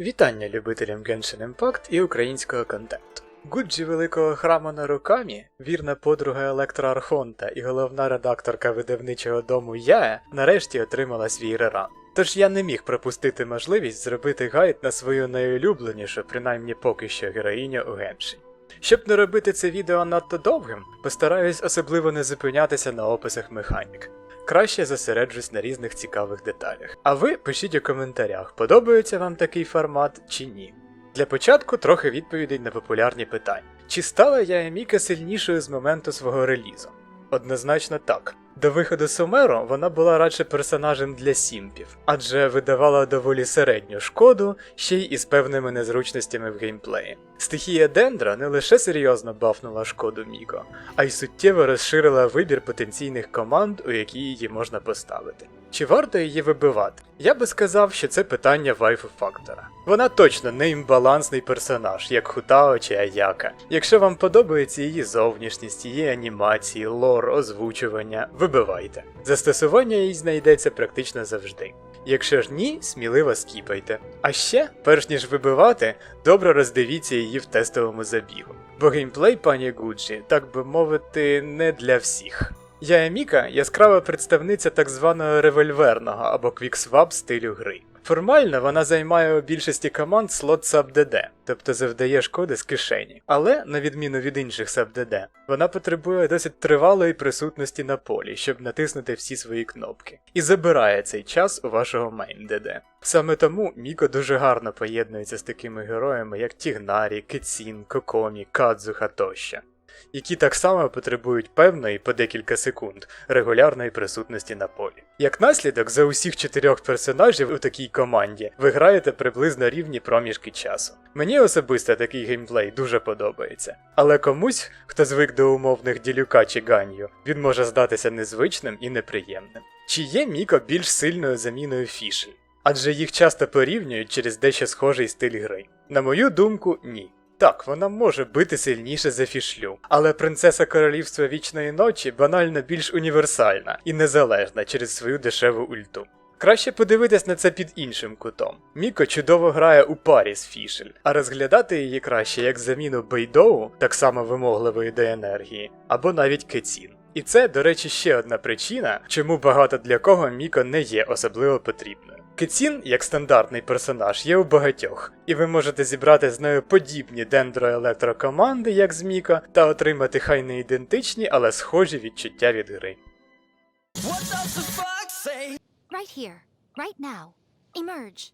Вітання любителям Genshin Impact і українського контенту. Гуджі Великого храму на рукамі, вірна подруга Електро Архонта і головна редакторка видавничого дому Я нарешті отримала свій реран. Тож я не міг пропустити можливість зробити гайд на свою найулюбленішу, принаймні поки що героїню у Генші. Щоб не робити це відео надто довгим, постараюсь особливо не зупинятися на описах механік. Краще зосереджусь на різних цікавих деталях. А ви пишіть у коментарях, подобається вам такий формат чи ні. Для початку трохи відповідей на популярні питання. Чи стала я Еміка сильнішою з моменту свого релізу? Однозначно так. До виходу Сумеру вона була радше персонажем для сімпів, адже видавала доволі середню шкоду, ще й із певними незручностями в геймплеї. Стихія Дендра не лише серйозно бафнула шкоду Міко, а й суттєво розширила вибір потенційних команд, у які її можна поставити. Чи варто її вибивати? Я би сказав, що це питання вайфу фактора. Вона точно не імбалансний персонаж, як Хутао чи Аяка. Якщо вам подобається її зовнішність, її анімації, лор, озвучування, вибивайте. Застосування їй знайдеться практично завжди. Якщо ж ні, сміливо скіпайте. А ще, перш ніж вибивати, добре роздивіться її в тестовому забігу. Бо геймплей пані Гуджі, так би мовити, не для всіх. Яеміка яскрава представниця так званого револьверного або квіксвап стилю гри. Формально вона займає у більшості команд слот SubDD, тобто завдає шкоди з кишені. Але, на відміну від інших SubDD, вона потребує досить тривалої присутності на полі, щоб натиснути всі свої кнопки, і забирає цей час у вашого мейн-ДД. Саме тому Міко дуже гарно поєднується з такими героями, як Тігнарі, Кецін, Кокомі, Кадзуха тощо які так само потребують певної по декілька секунд регулярної присутності на полі. Як наслідок, за усіх чотирьох персонажів у такій команді ви граєте приблизно рівні проміжки часу. Мені особисто такий геймплей дуже подобається, але комусь, хто звик до умовних ділюка чи ганью, він може здатися незвичним і неприємним. Чи є Міко більш сильною заміною фішель? Адже їх часто порівнюють через дещо схожий стиль гри. На мою думку, ні. Так, вона може бити сильніше за фішлю, але принцеса королівства вічної ночі банально більш універсальна і незалежна через свою дешеву ульту. Краще подивитись на це під іншим кутом. Міко чудово грає у парі з фішель, а розглядати її краще як заміну Бейдоу, так само вимогливої до енергії, або навіть Кецін. І це, до речі, ще одна причина, чому багато для кого Міко не є особливо потрібною. Кецін, як стандартний персонаж, є у багатьох, і ви можете зібрати з нею подібні дендроелектрокоманди, як з Міко, та отримати хай не ідентичні, але схожі відчуття від гри. Right here, right now. Emerge.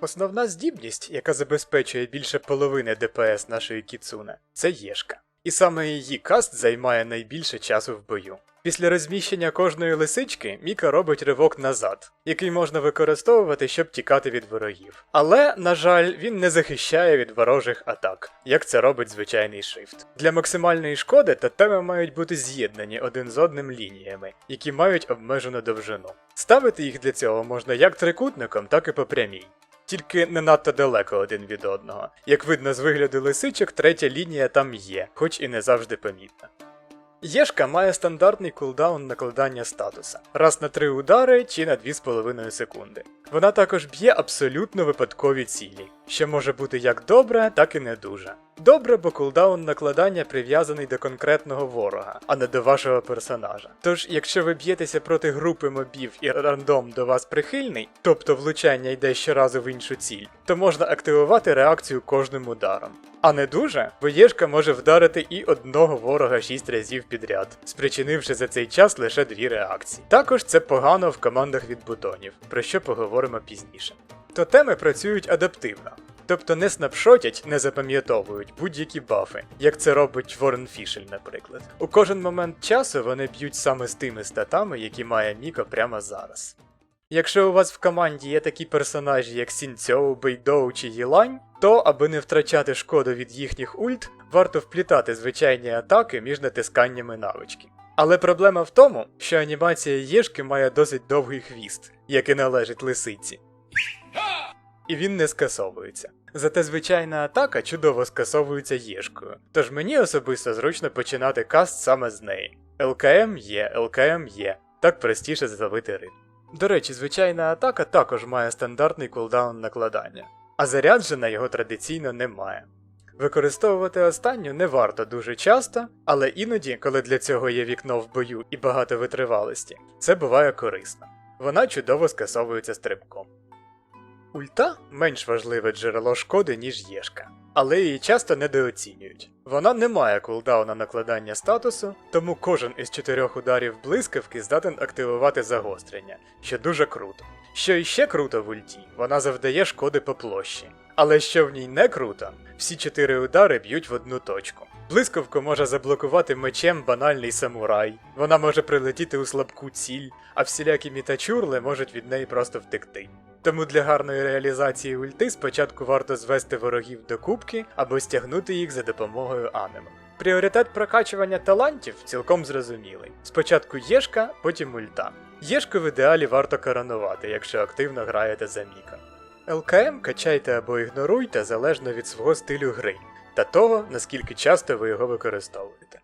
Основна здібність, яка забезпечує більше половини ДПС нашої кіцуне, це Єшка. І саме її каст займає найбільше часу в бою. Після розміщення кожної лисички Міка робить ривок назад, який можна використовувати, щоб тікати від ворогів. Але, на жаль, він не захищає від ворожих атак, як це робить звичайний шифт. Для максимальної шкоди тотеми мають бути з'єднані один з одним лініями, які мають обмежену довжину. Ставити їх для цього можна як трикутником, так і по прямій. Тільки не надто далеко один від одного. Як видно з вигляду лисичок, третя лінія там є, хоч і не завжди помітна. Єшка має стандартний кулдаун накладання статуса раз на 3 удари чи на 2,5 секунди. Вона також б'є абсолютно випадкові цілі, що може бути як добре, так і не дуже. Добре, бо кулдаун накладання прив'язаний до конкретного ворога, а не до вашого персонажа. Тож, якщо ви б'єтеся проти групи мобів і рандом до вас прихильний, тобто влучання йде щоразу в іншу ціль, то можна активувати реакцію кожним ударом. А не дуже, бо Єшка може вдарити і одного ворога 6 разів підряд, спричинивши за цей час лише дві реакції. Також це погано в командах від бутонів, про що поговоримо пізніше. Тотеми працюють адаптивно. Тобто не снапшотять, не запам'ятовують будь-які бафи, як це робить Ворон Фішель, наприклад. У кожен момент часу вони б'ють саме з тими статами, які має Міко прямо зараз. Якщо у вас в команді є такі персонажі, як Сінцьоу, Бейдоу чи Єлань, то, аби не втрачати шкоду від їхніх ульт, варто вплітати звичайні атаки між натисканнями навички. Але проблема в тому, що анімація Єшки має досить довгий хвіст, як і належить лисиці. І він не скасовується. Зате звичайна атака чудово скасовується Єшкою, тож мені особисто зручно починати каст саме з неї. ЛКМ є, ЛКМ є, так простіше зловити ритм. До речі, звичайна атака також має стандартний кулдаун накладання. а заряджена його традиційно немає. Використовувати останню не варто дуже часто, але іноді, коли для цього є вікно в бою і багато витривалості, це буває корисно. Вона чудово скасовується стрибком. Ульта менш важливе джерело шкоди, ніж Єшка, але її часто недооцінюють. Вона не має кулдауна накладання статусу, тому кожен із чотирьох ударів блискавки здатен активувати загострення, що дуже круто. Що іще круто в ульті, вона завдає шкоди по площі. Але що в ній не круто, всі чотири удари б'ють в одну точку. Блискавку може заблокувати мечем банальний самурай, вона може прилетіти у слабку ціль, а всілякі мітачурли можуть від неї просто втекти. Тому для гарної реалізації ульти спочатку варто звести ворогів до кубки або стягнути їх за допомогою анема. Пріоритет прокачування талантів цілком зрозумілий. Спочатку Єшка, потім ульта. Єшку в ідеалі варто коронувати, якщо активно граєте за Міка. ЛКМ качайте або ігноруйте залежно від свого стилю гри та того, наскільки часто ви його використовуєте.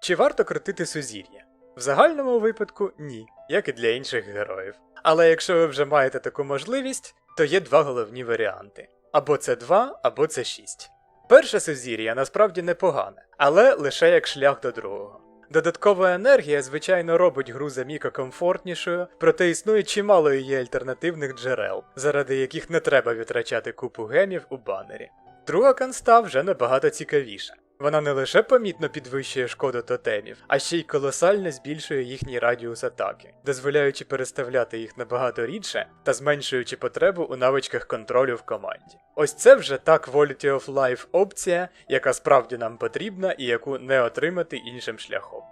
Чи варто крутити сузір'я? В загальному випадку ні, як і для інших героїв. Але якщо ви вже маєте таку можливість, то є два головні варіанти: або це 2, або це 6. Перше сузір'я насправді непогане, але лише як шлях до другого. Додаткова енергія, звичайно, робить гру за Міка комфортнішою, проте існує чимало її альтернативних джерел, заради яких не треба витрачати купу гемів у банері. Друга канста вже набагато цікавіша. Вона не лише помітно підвищує шкоду тотемів, а ще й колосально збільшує їхній радіус атаки, дозволяючи переставляти їх набагато рідше та зменшуючи потребу у навичках контролю в команді. Ось це вже та Quality of Life опція, яка справді нам потрібна і яку не отримати іншим шляхом.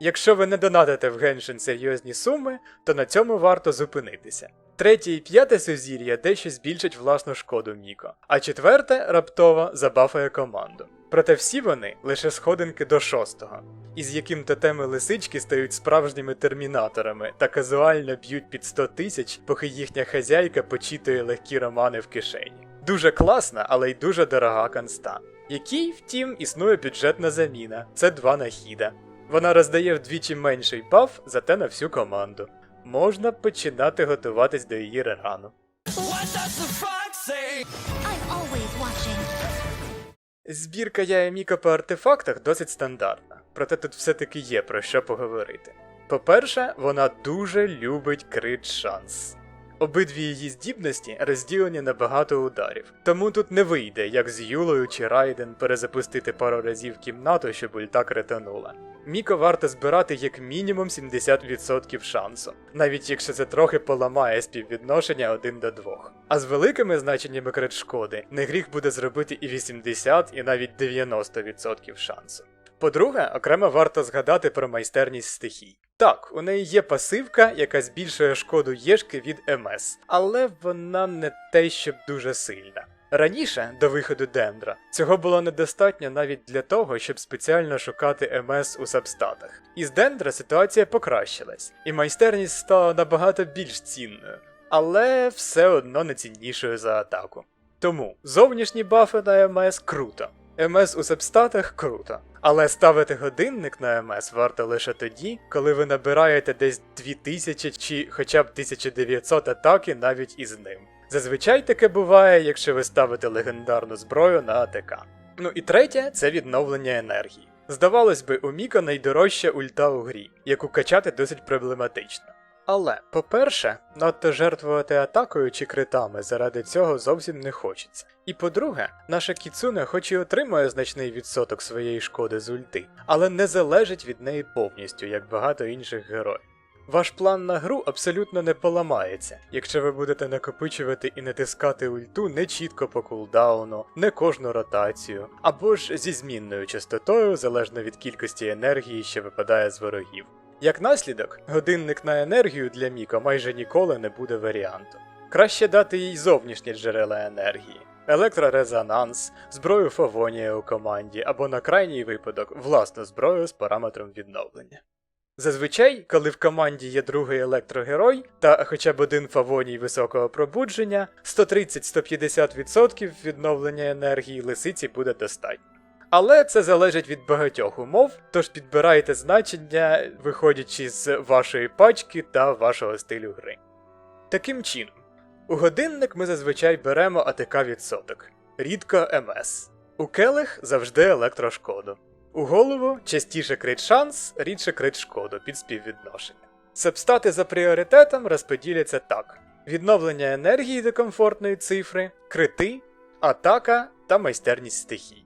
Якщо ви не донатите в Genshin серйозні суми, то на цьому варто зупинитися. Третє і п'яте сузір'я дещо збільшить власну шкоду Міко, а четверте раптово забафає команду. Проте всі вони лише сходинки до шостого, із яким тотеми лисички стають справжніми термінаторами та казуально б'ють під 100 тисяч, поки їхня хазяйка почитує легкі романи в кишені. Дуже класна, але й дуже дорога канста. Якій, втім, існує бюджетна заміна це два нахіда. Вона роздає вдвічі менший баф, зате на всю команду. Можна починати готуватись до її рерану. What does the fox say? Збірка я і Міка по артефактах досить стандартна, проте тут все-таки є про що поговорити. По-перше, вона дуже любить крит шанс. Обидві її здібності розділені на багато ударів, тому тут не вийде, як з Юлою чи Райден, перезапустити пару разів кімнату, щоб ульта кританула. Міко варто збирати як мінімум 70% шансу, навіть якщо це трохи поламає співвідношення 1 до 2. А з великими значеннями крит шкоди не гріх буде зробити і 80, і навіть 90% шансу. По-друге, окремо варто згадати про майстерність стихій. Так, у неї є пасивка, яка збільшує шкоду Єшки від МС, але вона не те, щоб дуже сильна. Раніше, до виходу Дендра, цього було недостатньо навіть для того, щоб спеціально шукати МС у сабстатах. Із Дендра ситуація покращилась, і майстерність стала набагато більш цінною, але все одно не ціннішою за атаку. Тому зовнішні бафи на МС круто. МС у сабстатах круто. Але ставити годинник на МС варто лише тоді, коли ви набираєте десь 2000 чи хоча б 1900 атаки навіть із ним. Зазвичай таке буває, якщо ви ставите легендарну зброю на АТК. Ну і третє це відновлення енергії. Здавалось би, у Міка найдорожча ульта у грі, яку качати досить проблематично. Але, по-перше, надто жертвувати атакою чи критами заради цього зовсім не хочеться. І по-друге, наша Кіцуне хоч і отримує значний відсоток своєї шкоди з ульти, але не залежить від неї повністю, як багато інших героїв. Ваш план на гру абсолютно не поламається, якщо ви будете накопичувати і натискати ульту не чітко по кулдауну, не кожну ротацію, або ж зі змінною частотою, залежно від кількості енергії, що випадає з ворогів. Як наслідок, годинник на енергію для Міко майже ніколи не буде варіантом. Краще дати їй зовнішні джерела енергії. Електрорезонанс, зброю Фавонія у команді або на крайній випадок власну зброю з параметром відновлення. Зазвичай, коли в команді є другий електрогерой та хоча б один фавоній високого пробудження, 130-150% відновлення енергії лисиці буде достатньо. Але це залежить від багатьох умов, тож підбирайте значення, виходячи з вашої пачки та вашого стилю гри. Таким чином, У годинник ми зазвичай беремо АТК відсоток, рідко МС. У келих завжди електрошкоду. У голову частіше крит шанс, рідше крит шкоду під співвідношення. Сабстати за пріоритетом розподіляться так: відновлення енергії до комфортної цифри, крити, атака та майстерність стихій.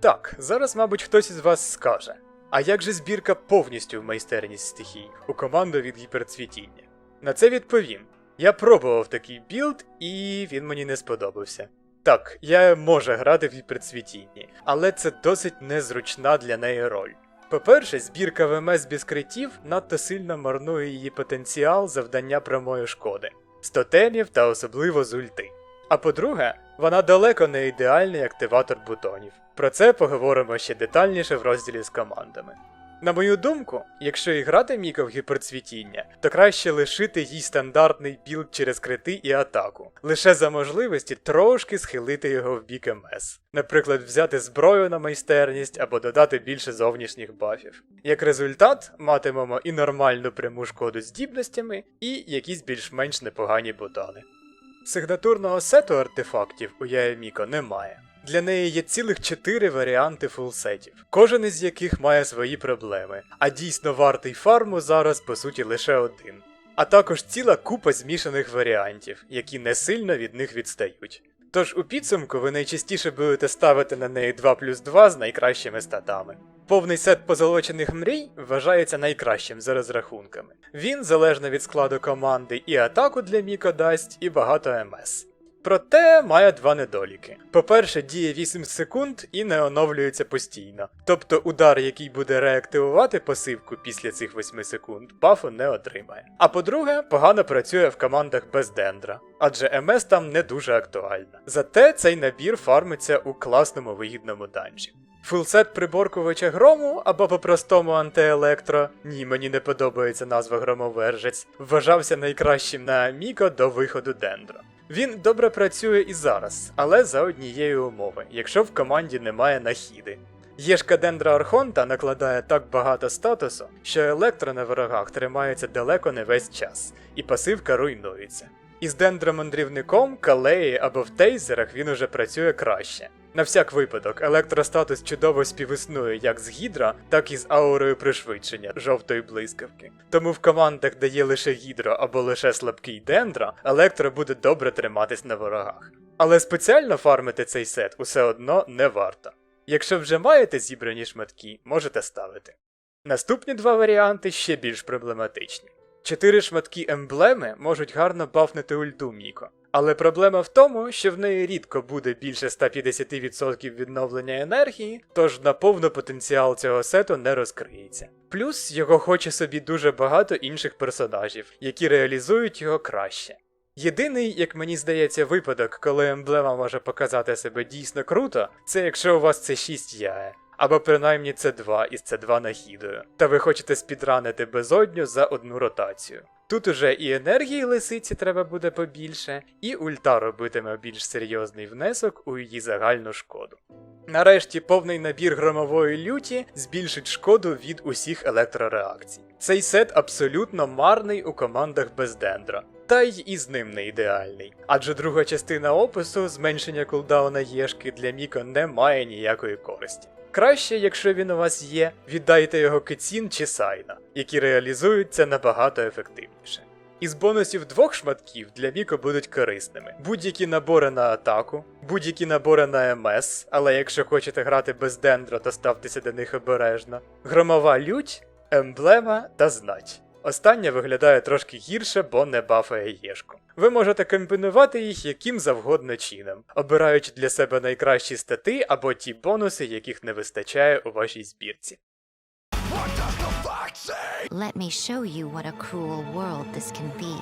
Так, зараз, мабуть, хтось із вас скаже: а як же збірка повністю в майстерність стихій у команду від гіперцвітіння? На це відповім: я пробував такий білд, і він мені не сподобався. Так, я можу грати в гіперцвітінні, але це досить незручна для неї роль. По-перше, збірка ВМС без критів надто сильно марнує її потенціал завдання прямої шкоди, з тотемів та особливо з ульти. А по-друге, вона далеко не ідеальний активатор бутонів. Про це поговоримо ще детальніше в розділі з командами. На мою думку, якщо і грати Міка в гіперцвітіння, то краще лишити їй стандартний білд через крити і атаку, лише за можливості трошки схилити його в бік МС. Наприклад, взяти зброю на майстерність або додати більше зовнішніх бафів. Як результат, матимемо і нормальну пряму шкоду здібностями, і якісь більш-менш непогані бутони. Сигнатурного сету артефактів у Яеміко немає. Для неї є цілих чотири варіанти фулсетів, кожен із яких має свої проблеми, а дійсно вартий фарму зараз по суті лише один. А також ціла купа змішаних варіантів, які не сильно від них відстають. Тож у підсумку ви найчастіше будете ставити на неї 2 плюс 2 з найкращими статами. Повний сет позолочених мрій вважається найкращим за розрахунками. Він, залежно від складу команди, і атаку для Міко дасть, і багато МС. Проте має два недоліки. По-перше, діє 8 секунд і не оновлюється постійно. Тобто удар, який буде реактивувати пасивку після цих 8 секунд, бафу не отримає. А по-друге, погано працює в командах без дендра, адже МС там не дуже актуальна. Зате цей набір фармиться у класному вигідному данжі. Фулсет приборкувача грому або по-простому антиелектро, ні, мені не подобається назва громовержець, вважався найкращим на Міко до виходу Дендро. Він добре працює і зараз, але за однієї умови, якщо в команді немає нахіди. Єшка Дендра Архонта накладає так багато статусу, що електро на ворогах тримається далеко не весь час, і пасивка руйнується. Із дендромандрівником, калеї або в тейзерах він уже працює краще. На всяк випадок, електростатус чудово співіснує як з гідро, так і з аурою пришвидшення жовтої блискавки. Тому в командах, де є лише гідро або лише слабкий дендро, електро буде добре триматись на ворогах. Але спеціально фармити цей сет усе одно не варто. Якщо вже маєте зібрані шматки, можете ставити. Наступні два варіанти ще більш проблематичні. Чотири шматки емблеми можуть гарно бафнути ульту Міко. Але проблема в тому, що в неї рідко буде більше 150% відновлення енергії, тож наповну потенціал цього сету не розкриється. Плюс його хоче собі дуже багато інших персонажів, які реалізують його краще. Єдиний, як мені здається, випадок, коли емблема може показати себе дійсно круто, це якщо у вас це 6 яе, або принаймні це 2 із це 2 нахідою, та ви хочете спідранити безодню за одну ротацію. Тут уже і енергії лисиці треба буде побільше, і ульта робитиме більш серйозний внесок у її загальну шкоду. Нарешті повний набір громової люті збільшить шкоду від усіх електрореакцій. Цей сет абсолютно марний у командах без дендра. Та й із ним не ідеальний. Адже друга частина опису зменшення кулдауна Єшки для Міко не має ніякої користі. Краще, якщо він у вас є, віддайте його Кицін чи Сайна, які реалізуються набагато ефективніше. Із бонусів двох шматків для Віко будуть корисними: будь-які набори на атаку, будь-які набори на МС, але якщо хочете грати без дендро, то ставтеся до них обережно. Громова лють, емблема та знать. Остання виглядає трошки гірше, бо не бафає єшку. Ви можете комбінувати їх яким завгодно чином, обираючи для себе найкращі стати або ті бонуси, яких не вистачає у вашій збірці. What does the fox say? Let me show you what a cruel world this can be.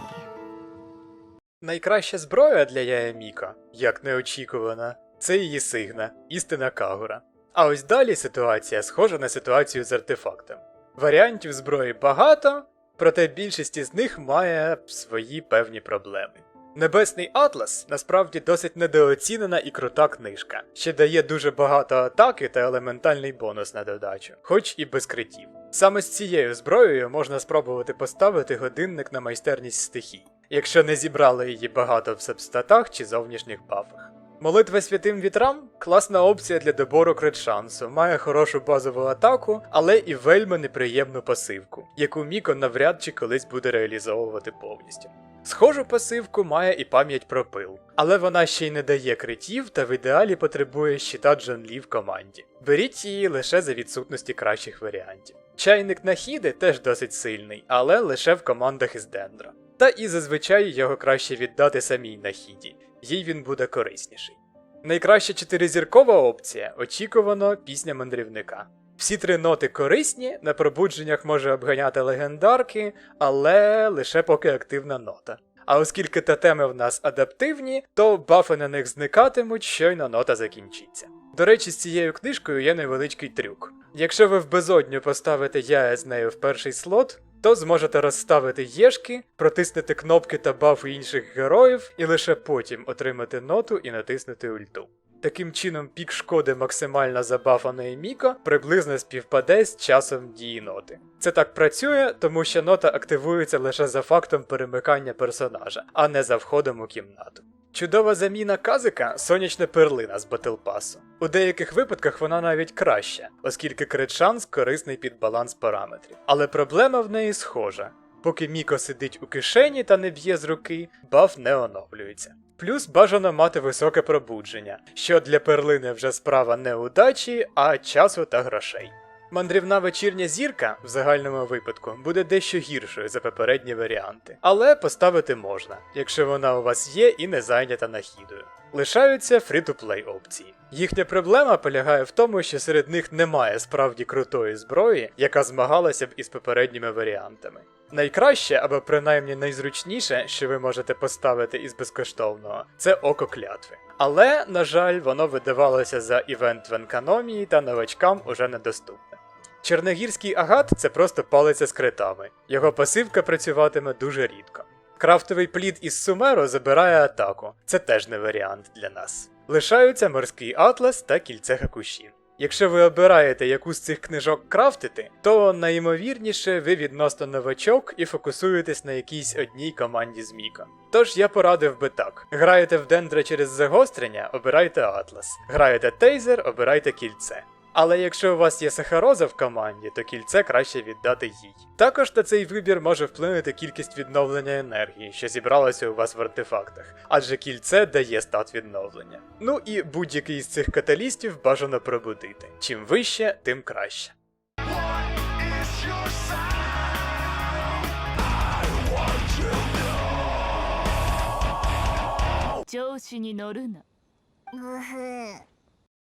Найкраща зброя для Яяміка, як неочікувана, це її сигна, істина Кагура. А ось далі ситуація схожа на ситуацію з артефактом. Варіантів зброї багато, проте більшість із них має свої певні проблеми. Небесний Атлас насправді досить недооцінена і крута книжка, що дає дуже багато атаки та елементальний бонус на додачу, хоч і без критів. Саме з цією зброєю можна спробувати поставити годинник на майстерність стихій. якщо не зібрали її багато в сабстатах чи зовнішніх бафах. Молитва святим вітрам класна опція для добору крит шансу, має хорошу базову атаку, але і вельми неприємну пасивку, яку Міко навряд чи колись буде реалізовувати повністю. Схожу пасивку має і пам'ять про пил, але вона ще й не дає критів та в ідеалі потребує щита Джон Лі в команді. Беріть її лише за відсутності кращих варіантів. Чайник Нахіди теж досить сильний, але лише в командах із Дендра. Та і зазвичай його краще віддати самій Нахіді, їй він буде корисніший. Найкраща чотиризіркова опція очікувано пісня мандрівника. Всі три ноти корисні, на пробудженнях може обганяти легендарки, але лише поки активна нота. А оскільки тотеми в нас адаптивні, то бафи на них зникатимуть, щойно нота закінчиться. До речі, з цією книжкою є невеличкий трюк. Якщо ви в безодню поставите я з нею в перший слот, то зможете розставити єшки, протиснути кнопки та бафи інших героїв, і лише потім отримати ноту і натиснути ульту. Таким чином, пік шкоди максимально забафаної Міко приблизно співпаде з часом дії ноти. Це так працює, тому що нота активується лише за фактом перемикання персонажа, а не за входом у кімнату. Чудова заміна казика сонячна перлина з батлпасу. У деяких випадках вона навіть краща, оскільки крит-шанс корисний під баланс параметрів. Але проблема в неї схожа. Поки Міко сидить у кишені та не б'є з руки, баф не оновлюється. Плюс бажано мати високе пробудження, що для перлини вже справа не удачі, а часу та грошей. Мандрівна вечірня зірка в загальному випадку буде дещо гіршою за попередні варіанти, але поставити можна, якщо вона у вас є і не зайнята нахідою. Лишаються фрі-то-плей опції. Їхня проблема полягає в тому, що серед них немає справді крутої зброї, яка змагалася б із попередніми варіантами. Найкраще або принаймні найзручніше, що ви можете поставити із безкоштовного, це око клятви. Але, на жаль, воно видавалося за івент в енканомії та новачкам уже недоступне. Черногірський агат це просто палиця з критами. Його пасивка працюватиме дуже рідко. Крафтовий плід із Сумеро забирає атаку, це теж не варіант для нас. Лишаються морський атлас та кільце Хакушін. Якщо ви обираєте яку з цих книжок крафтити, то найімовірніше ви відносно новачок і фокусуєтесь на якійсь одній команді з Міка. Тож я порадив би так: граєте в Дендра через загострення, обирайте Атлас. Граєте Тейзер, обирайте кільце але якщо у вас є сахароза в команді, то кільце краще віддати їй. Також на цей вибір може вплинути кількість відновлення енергії, що зібралася у вас в артефактах, адже кільце дає стат відновлення. Ну і будь-який з цих каталістів бажано пробудити. Чим вище, тим краще.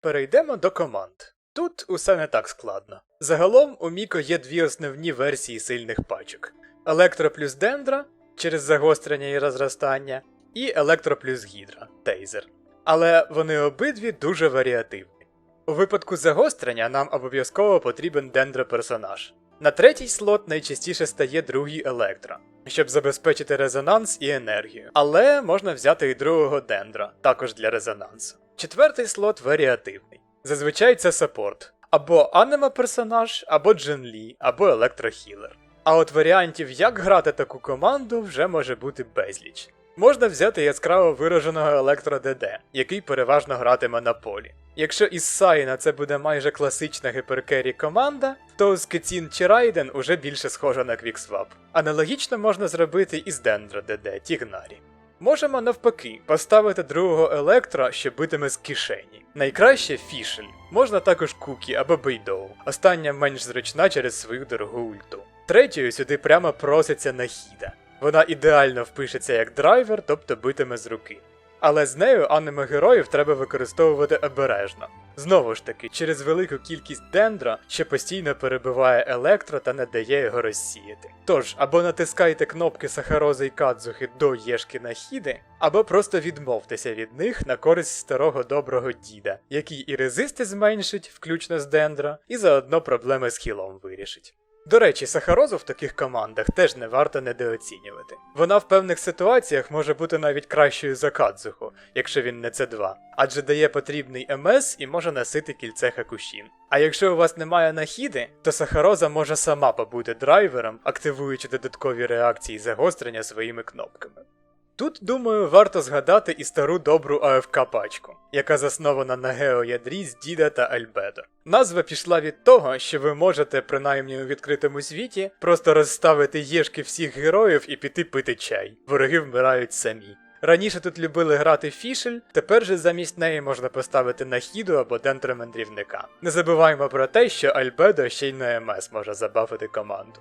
Перейдемо до команд. Тут усе не так складно. Загалом у Міко є дві основні версії сильних пачок: Електро плюс Дендра через загострення і розростання, і Електро плюс Гідра Тейзер. Але вони обидві дуже варіативні. У випадку загострення нам обов'язково потрібен дендро персонаж. На третій слот найчастіше стає другий електро, щоб забезпечити резонанс і енергію. Але можна взяти і другого дендра, також для резонансу. Четвертий слот варіативний. Зазвичай це саппорт. Або анема персонаж, або Джен Лі, або електрохілер. А от варіантів, як грати таку команду, вже може бути безліч. Можна взяти яскраво вираженого електро ДД, який переважно гратиме на полі. Якщо із Сайна це буде майже класична гіперкері команда, то з Кетін чи Райден уже більше схожа на квіксвап. Аналогічно можна зробити і з Дендро ДД Тігнарі. Можемо навпаки поставити другого електро, що битиме з кишені. Найкраще фішель. Можна також кукі або бейдоу. Остання менш зручна через свою дорогу ульту. Третьою сюди прямо проситься нахіда. Вона ідеально впишеться як драйвер, тобто битиме з руки. Але з нею аниме героїв треба використовувати обережно. Знову ж таки, через велику кількість дендра, що постійно перебиває електро та не дає його розсіяти. Тож, або натискайте кнопки Сахарози і Кадзухи до Єшки Нахіди, або просто відмовтеся від них на користь старого доброго діда, який і резисти зменшить, включно з дендра, і заодно проблеми з хілом вирішить. До речі, сахарозу в таких командах теж не варто недооцінювати. Вона в певних ситуаціях може бути навіть кращою за Кадзуху, якщо він не це 2 адже дає потрібний МС і може носити кільце Хакушін. А якщо у вас немає нахіди, то сахароза може сама побути драйвером, активуючи додаткові реакції загострення своїми кнопками. Тут, думаю, варто згадати і стару добру АФК пачку, яка заснована на геоядрі з Діда та Альбедо. Назва пішла від того, що ви можете, принаймні у відкритому світі, просто розставити єшки всіх героїв і піти пити чай. Вороги вмирають самі. Раніше тут любили грати фішель, тепер же замість неї можна поставити нахіду або дентро мандрівника. Не забуваємо про те, що Альбедо ще й на МС може забафити команду.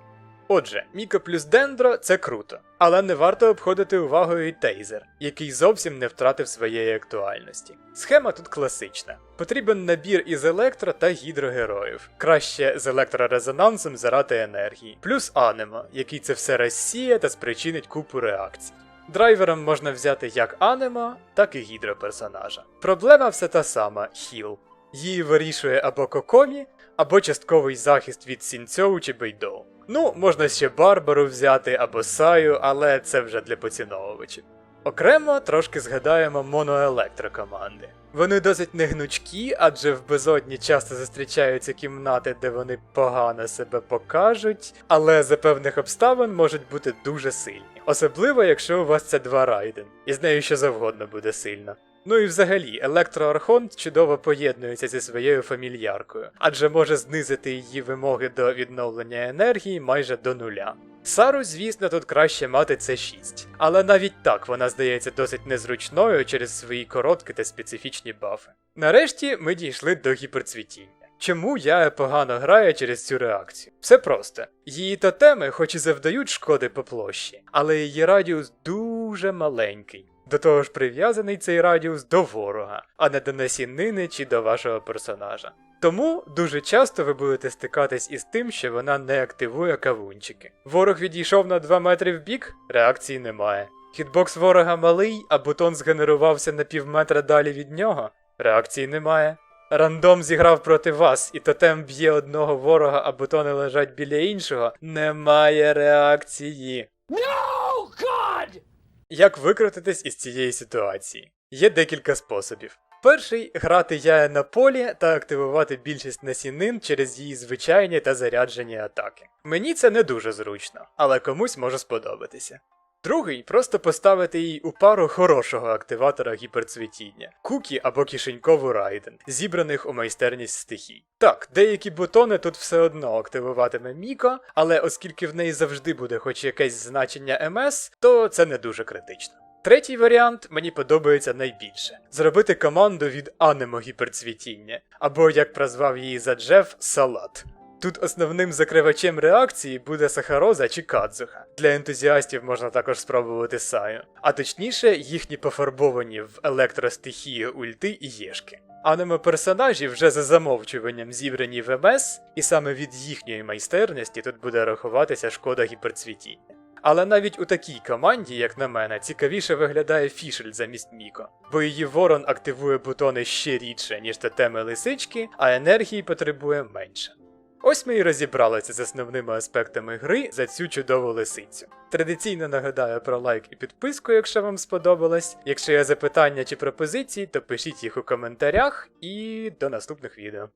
Отже, Міко плюс Дендро це круто, але не варто обходити увагою і Тейзер, який зовсім не втратив своєї актуальності. Схема тут класична. Потрібен набір із електро та гідрогероїв. Краще з електрорезонансом заради енергії, плюс Анемо, який це все розсіє та спричинить купу реакцій. Драйвером можна взяти як Анемо, так і гідроперсонажа. Проблема все та сама хіл. Її вирішує або Кокомі, або частковий захист від Сінцьоу чи Бейдоу. Ну, можна ще Барбару взяти або Саю, але це вже для поціновувачів. Окремо трошки згадаємо моноелектрокоманди. Вони досить негнучкі, адже в безодні часто зустрічаються кімнати, де вони погано себе покажуть, але за певних обставин можуть бути дуже сильні. Особливо, якщо у вас це два райден, і з нею що завгодно буде сильно. Ну і взагалі, електроархонт чудово поєднується зі своєю фамільяркою, адже може знизити її вимоги до відновлення енергії майже до нуля. Сару, звісно, тут краще мати С6, але навіть так вона здається досить незручною через свої короткі та специфічні бафи. Нарешті ми дійшли до гіперцвітіння. Чому я погано граю через цю реакцію? Все просто. Її тотеми хоч і завдають шкоди по площі, але її радіус дуже маленький. До того ж прив'язаний цей радіус до ворога, а не до насінини чи до вашого персонажа. Тому дуже часто ви будете стикатись із тим, що вона не активує кавунчики. Ворог відійшов на 2 метри в бік, реакції немає. Хітбокс ворога малий, а бутон згенерувався на пів метра далі від нього, реакції немає. Рандом зіграв проти вас, і тотем б'є одного ворога, а бутони лежать біля іншого. Немає реакції. Як викрутитись із цієї ситуації? Є декілька способів. Перший грати яє на полі та активувати більшість насінин через її звичайні та заряджені атаки. Мені це не дуже зручно, але комусь може сподобатися. Другий просто поставити їй у пару хорошого активатора гіперцвітіння кукі або кишенькову райден, зібраних у майстерність стихій. Так, деякі бутони тут все одно активуватиме Міко, але оскільки в неї завжди буде хоч якесь значення МС, то це не дуже критично. Третій варіант мені подобається найбільше: зробити команду від анемо гіперцвітіння, або як прозвав її за Джеф, салат. Тут основним закривачем реакції буде сахароза чи кадзуха. Для ентузіастів можна також спробувати саю, а точніше їхні пофарбовані в електростихію ульти і єшки. Анемо персонажі вже за замовчуванням зібрані в МС, і саме від їхньої майстерності тут буде рахуватися шкода гіперцвітіння. Але навіть у такій команді, як на мене, цікавіше виглядає фішель замість Міко, бо її ворон активує бутони ще рідше, ніж тотеми лисички, а енергії потребує менше. Ось ми і розібралися з основними аспектами гри за цю чудову лисицю. Традиційно нагадаю про лайк і підписку, якщо вам сподобалось. Якщо є запитання чи пропозиції, то пишіть їх у коментарях і до наступних відео.